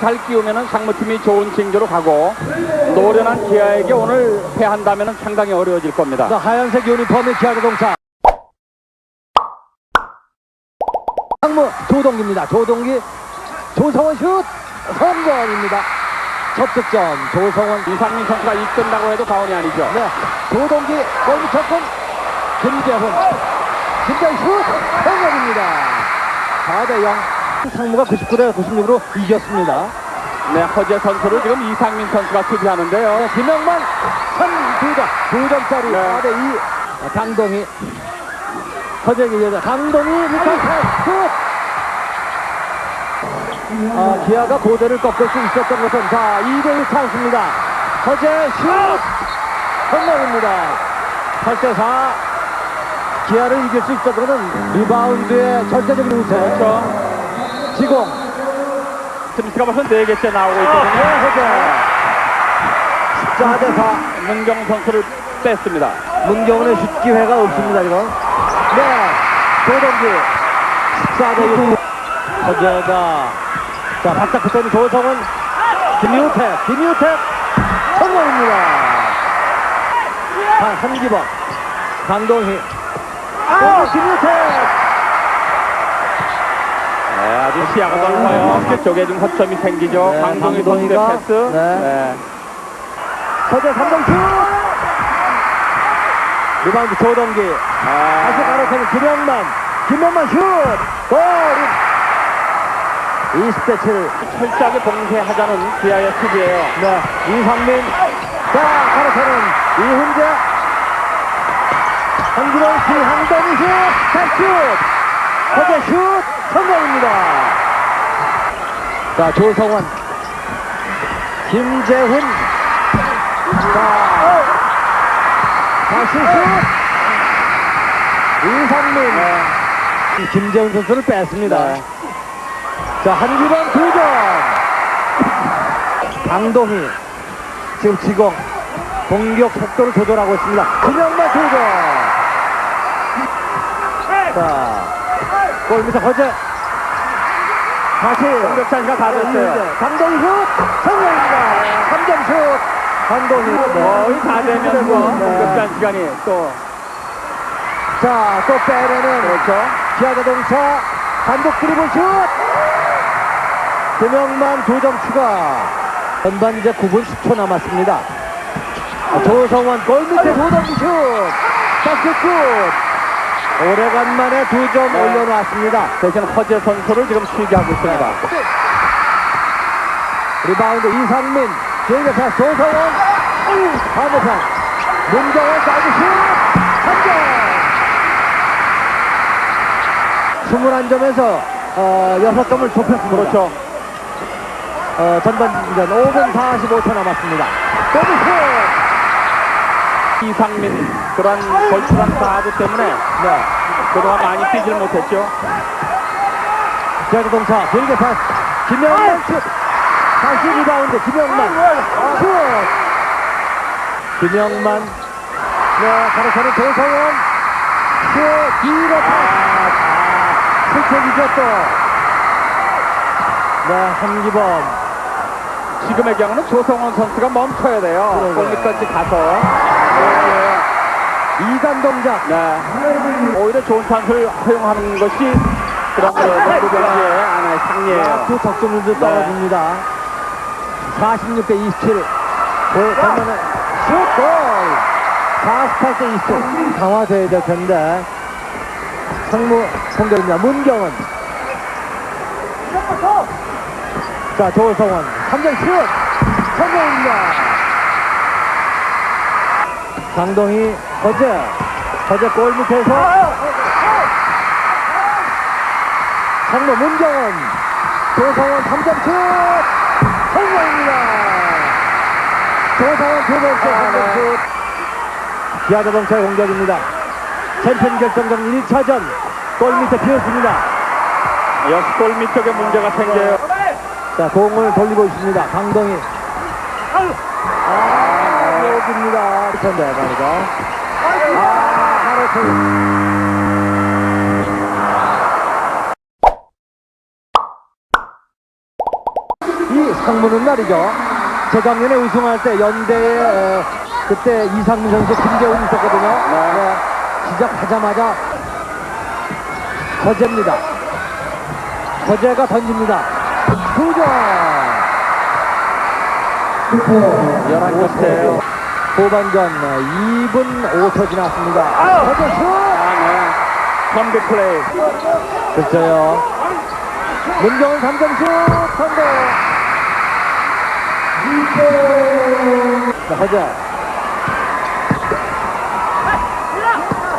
잘 끼우면은 상무팀이 좋은 징조로 가고 노련한 기아에게 오늘 패한다면은 상당히 어려워질 겁니다. 자, 하얀색 유니폼의 기아자동차. 상무 조동기입니다. 조동기 조성원 슛 성공입니다. 첫 득점 조성원 이상민 선수가 이끈다고 해도 과언이 아니죠. 네 조동기 골밑 접근 김재훈 김재훈 슛 성공입니다. 4대 0 상무가 99대 96으로 이겼습니다. 네, 허재 선수를 지금 이상민 선수가 수비하는데요. 네, 김영만 선두점 2점짜리 네. 4대 2 강동희 허재기 여자 강동희 슛 아, 기아가 고대를 꺾을 수 있었던 것은 자 2대1 찬스입니다. 허재 슛! 선방입니다. 8대4 기아를 이길 수 있었던 것은 리바운드의 절대적인 우세. 그렇죠. 지공. 스미스가 벌써 4개째 나오고 네, 있거든요. 허재 14대4 문경 선수를 뺐습니다. 문경은의 슛 기회가 없습니다 이건 네 조동기. 14대 6 허재가 자 바짝 붙어있는 조성은 김유택 김유택 성공입니다. 한, 한기범 강동희. 또 김유택 네, 아주 시야가 넓어요. 뒤쪽에 좀 허점이 생기죠. 네, 강동희 선수의 강동희가, 패스. 네. 네. 허재 3점 슛 리바운드 조동기 다시 아, 가로채는 김영만 김영만 슛 골! 20대 7 철저하게 봉쇄하자는 기아의 수비예요. 네, 이상민 자 가로채는 이훈재 한기동 김한동이 슛 다슛 허재 슛 성공입니다. 자 조성원 김재훈. 자 다시 슛. 이상민. 김재훈 선수를 뺐습니다. 네. 자 한기범 두 점. 강동희 지금 지공 공격 속도를 조절하고 있습니다. 김영만 두 점. 자 골밑에 허재. 다시 공격 찬스가 다 됐어요. 강동희 슛! 성공입니다. 3점 슛! 강동희 거의 다 되면서 네. 공격한 시간이 또. 자또 빼내는 그렇죠. 기아자동차. 단독 드리블 슛! 김영만 두 점 추가. 전반 이제 9분 10초 남았습니다. 조성원 골밑에 조동기 슛! 박스슛 오래간만에 두 점 네. 올려놓았습니다. 대신 허재 선수를 지금 수비하고 있습니다. 리바운드 이상민 패스 조성원 반대편 문정원 사이드 슛! 3점! 21점에서 어, 6점을 좁혔습니다. 그렇죠. 어, 전반전 5분 45초 남았습니다. 더블 이상민 그런 걸출한 사주 때문에 네. 그동안 많이 뛰질 못했죠. 기아자동차 길게 패스. 김영만 슛. 다시 리바운드 김영만. 슛. 김영만. 네 가로차는 조성원 슛 뒤로 패스. 실책이죠 또네 한기범. 지금의 경우는 조성원 선수가 멈춰야 돼요. 골밑까지 가서. 이단 동작 네. 오히려 좋은 찬스를 허용하는 것이 그런 그 농구 경기의 하나의 상례예요. 그 적중률도 떨어집니다. 46대 27 골, 반면에 슛골. 48대 27 강화돼야 될 텐데 상무 공격입니다. 문경은. 자 조성원. 3점 슛. 성공입니다 강동희 허재 허재 골 밑에서. 상무 문경은 조성원 3점 슛. 성공입니다. 조성원 두 번째 3점 슛. 기아자동차의 공격입니다. 챔피언 결정전 1차전. 골 밑에 비었습니다. 역시 골 밑 쪽에 문제가 생겨요. 자 공을 돌리고 있습니다. 강동희. 아 여기입니다 텐데 말이죠 아 바로 그이이 상무는 말이죠. 재작년에 우승할 때 연대에 에, 그때 이상민 선수 김재훈 있었거든요. 네. 시작하자마자 허재입니다. 허재가 던집니다. 두점 11번째예요. 후반전 2분 5초 지났습니다. 슛! 아, 네. 선비 플레이. 글쎄요. 문정은 3점 슛! 성공! 자, 허재.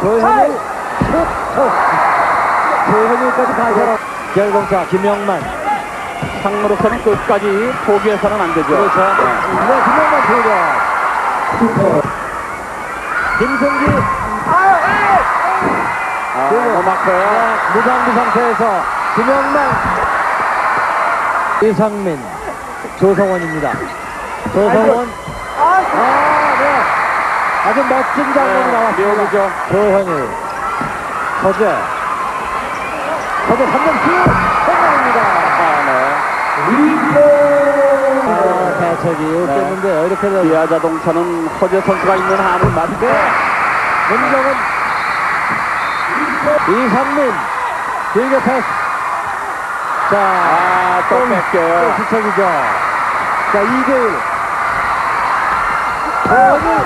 조현일 슛! 슛! 조현일까지 가셔라. 결공차 김영만. 상무로서는 끝까지 포기해서는 안 되죠. 그렇죠. 네, 김영만 도전. 김승기. 아, 너무 아파요. 네, 무방비 상태에서 김영만, 이상민, 조성원입니다. 조성원. 아, 네. 아주 멋진 장면이 네, 나왔습니다. 조현일, 허재, 허재 3점 슛! 성공입니다. 아, 네. 아, 대책이 없겠는데요. 이렇게 되면 기아 자동차는 허재 선수가 있는 한은 맞는데. 문정은 이상민, 길게 패스. 자, 아, 또또 뺏겨요. 수척이죠. 자, 2대1. 조현일.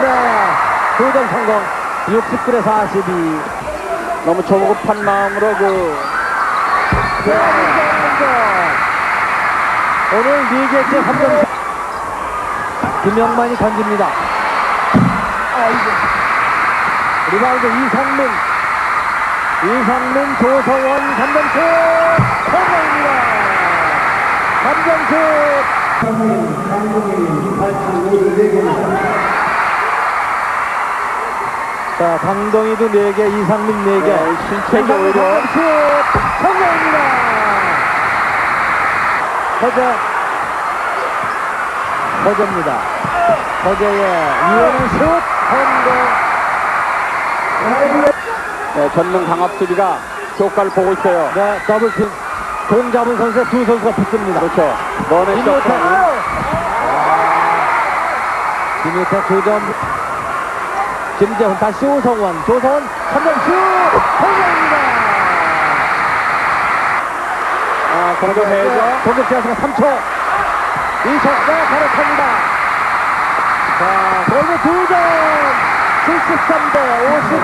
네. 2점 성공. 69대 42. 너무 조급한 마음으로 그, 네. 오늘 4개째 3점. 김영만이 던집니다. 리바운드 이상민. 이상민, 조성원 3점슛! 성공입니다! 3점슛! 자, 강동희도 4개, 이상민 4개. 네, 오히려. 슛! 성공입니다! 허재. 허재입니다. 허재의 유연한 슛! 성공! 네, 전능 강압 수비가 효과를 보고 있어요. 네, 더블팀. 공 잡은 선수에 두 선수가 붙습니다. 그렇죠. 너네 김효태. 쪽 김효태 2점. 김재훈 다시 조성원. 조성원 3점 슛! 성공입니다! 아, 공격 해야죠. 공격 제한시간 3초. 2초. 네, 바로 탑니다. 자, 골드 2점. 73대 50.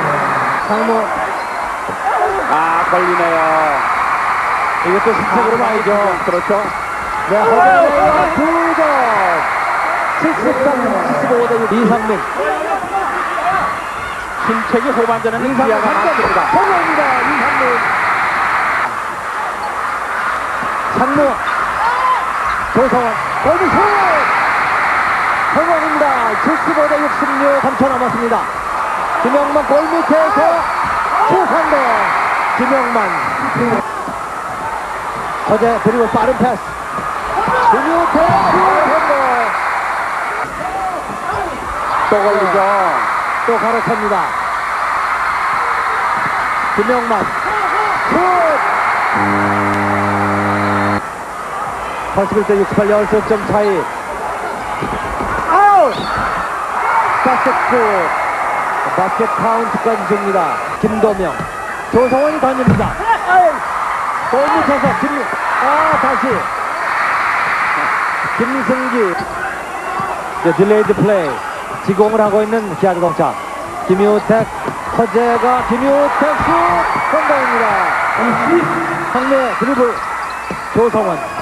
상무. 아, 걸리네요. 이것도 실책으로 봐야죠. 그렇죠. 네, 허재가 2점. 73, 75대 6. 이상민. 실책이 후반전에는 이상민 기아가 3점. 많습니다. 성공입니다. 이상민. 상무. 조성원. 슛! 성공입니다. 75대 66. 3초 남았습니다. 김영만 골 밑에서 최상대 김영만. 허재 그리고 빠른 패스. 슛! 성공. 또 걸리죠. 또 가로챕니다. 김영만 슛! 81대 68 열점점 차이. 아웃! 바스켓 바스켓 카운트까지 줍니다. 김도명. 조성원이 던집니다. 골 밑에서 김, 아 다시. 김승기. 이제 딜레이드 플레이. 지공을 하고 있는 기아자동차. 김효택 허재가 김효택 슛! 성공입니다. 상대 드리블. 조성원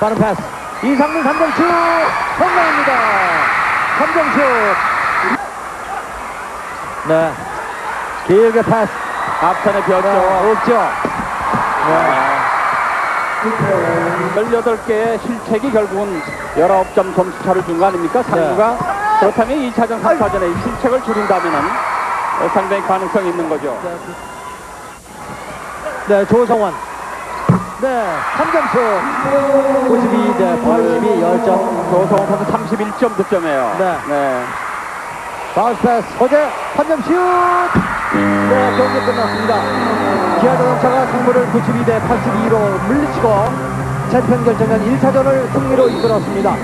빠른 패스 이상민 3점 슛 성공입니다 3점 슛 네 길게 패스 앞선에 비었죠. 네, 없죠 네. 18개의 실책이 결국은 19점 점수 차를 준 거 아닙니까? 상부가 그렇다면 2차전, 3차전에 이 실책을 줄인다면 상당히 가능성이 있는 거죠. 네 조성원 네 3점 슛 92 대 82 10점 조성원 선수 31점 득점이에요. 네. 네. 바운스 패스 허재 3점 슛! 네 경기 끝났습니다 기아 자동차가 승부를 92 대 82로 물리치고 챔피언 결정전 1차전을 승리로 이끌었습니다.